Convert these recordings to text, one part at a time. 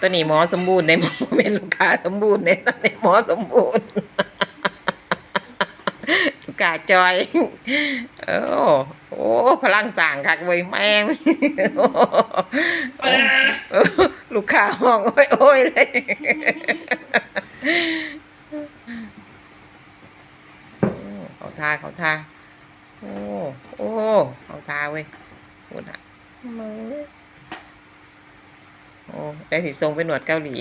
ตัวนี้หมอสมบูรณ์ในหมอเป็นลูกค้าสมบูรณ์ในตอนนี้หมอสมบูรณ์ลูกค้าจอยโอ้โอ้พลังสั่งคักเว้ยแม่งลูกค้าห้องโอ้ยโอ้ยเลยเขาทาเขาทาโอ้โอ้เขาทาเว้ยพูดอะมือ ได้สีทรงเป็นหนวดเกาหลี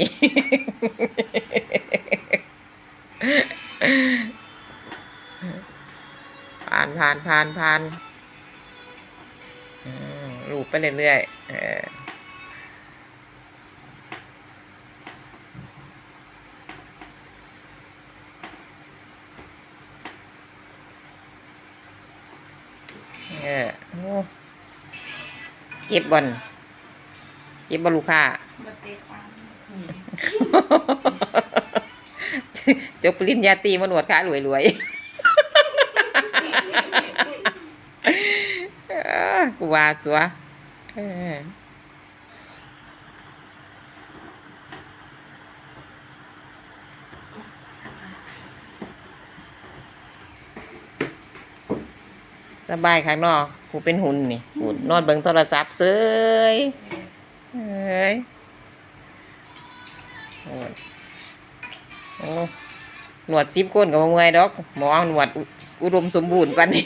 ผ่านผ่านผ่านผ่านอืมลูบไปเรื่อยๆเออเออเก็บบอล เก็บบอลลูกค้าบัดเจ็บฟังจบปริญญาตรีมาหนวดขารวยรวยๆเออกูว่าตัวเออสบายข้างนอกกูเป็นหุ่นนี่กูนอนเบิ่งโทรศัพท์เซย เฮ้ยโอ้หนวดซิบก้นกับมวยดอก หมอเอาหนวดอุดมสมบูรณ์ปานนี้